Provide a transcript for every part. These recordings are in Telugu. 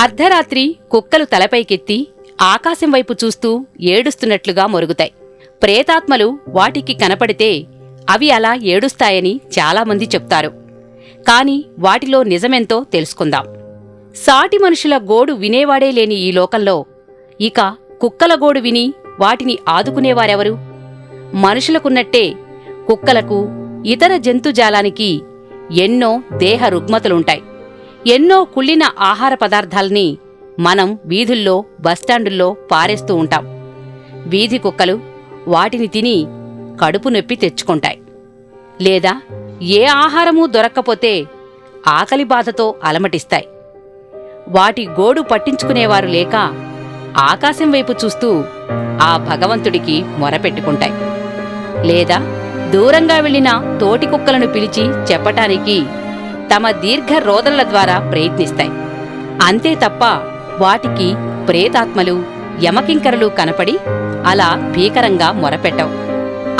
అర్ధరాత్రి కుక్కలు తలపైకెత్తి ఆకాశం వైపు చూస్తూ ఏడుస్తున్నట్లుగా మొరుగుతాయి. ప్రేతాత్మలు వాటికి కనపడితే అవి అలా ఏడుస్తాయని చాలామంది చెప్తారు. కాని వాటిలో నిజమెంతో తెలుసుకుందాం. సాటి మనుషుల గోడు వినేవాడే లేని ఈ లోకంలో ఇక కుక్కల గోడు విని వాటిని ఆదుకునేవారెవరు? మనుషులకున్నట్టే కుక్కలకు ఇతర జంతుజాలానికి ఎన్నో దేహ రుగ్మతలుంటాయి. ఎన్నో కుళ్ళిన ఆహార పదార్థాల్ని మనం వీధుల్లో బస్టాండుల్లో పారేస్తూ ఉంటాం. వీధి కుక్కలు వాటిని తిని కడుపు నొప్పి తెచ్చుకుంటాయి. లేదా ఏ ఆహారమూ దొరక్కపోతే ఆకలి బాధతో అలమటిస్తాయి. వాటి గోడు పట్టించుకునేవారు లేక ఆకాశం వైపు చూస్తూ ఆ భగవంతుడికి మొరపెట్టుకుంటాయి లేదా దూరంగా వెళ్ళిన తోటి కుక్కలను పిలిచి చెప్పటానికి తమ దీర్ఘ రోదనల ద్వారా ప్రయత్నిస్తాయి. అంతే తప్ప వాటికి ప్రేతాత్మలు యమకింకరలు కనపడి అలా భీకరంగా మొరపెట్టవు.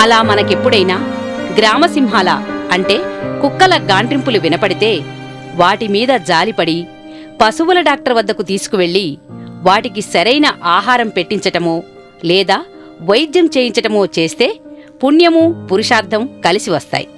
అలా మనకెప్పుడైనా గ్రామసింహాల అంటే కుక్కల గాంట్రింపులు వినపడితే వాటి మీద జాలిపడి పశువుల డాక్టర్ వద్దకు తీసుకువెళ్ళి వాటికి సరైన ఆహారం పెట్టించటమో లేదా వైద్యం చేయించటమో చేస్తే పుణ్యము పురుషార్థం కలిసి వస్తాయి.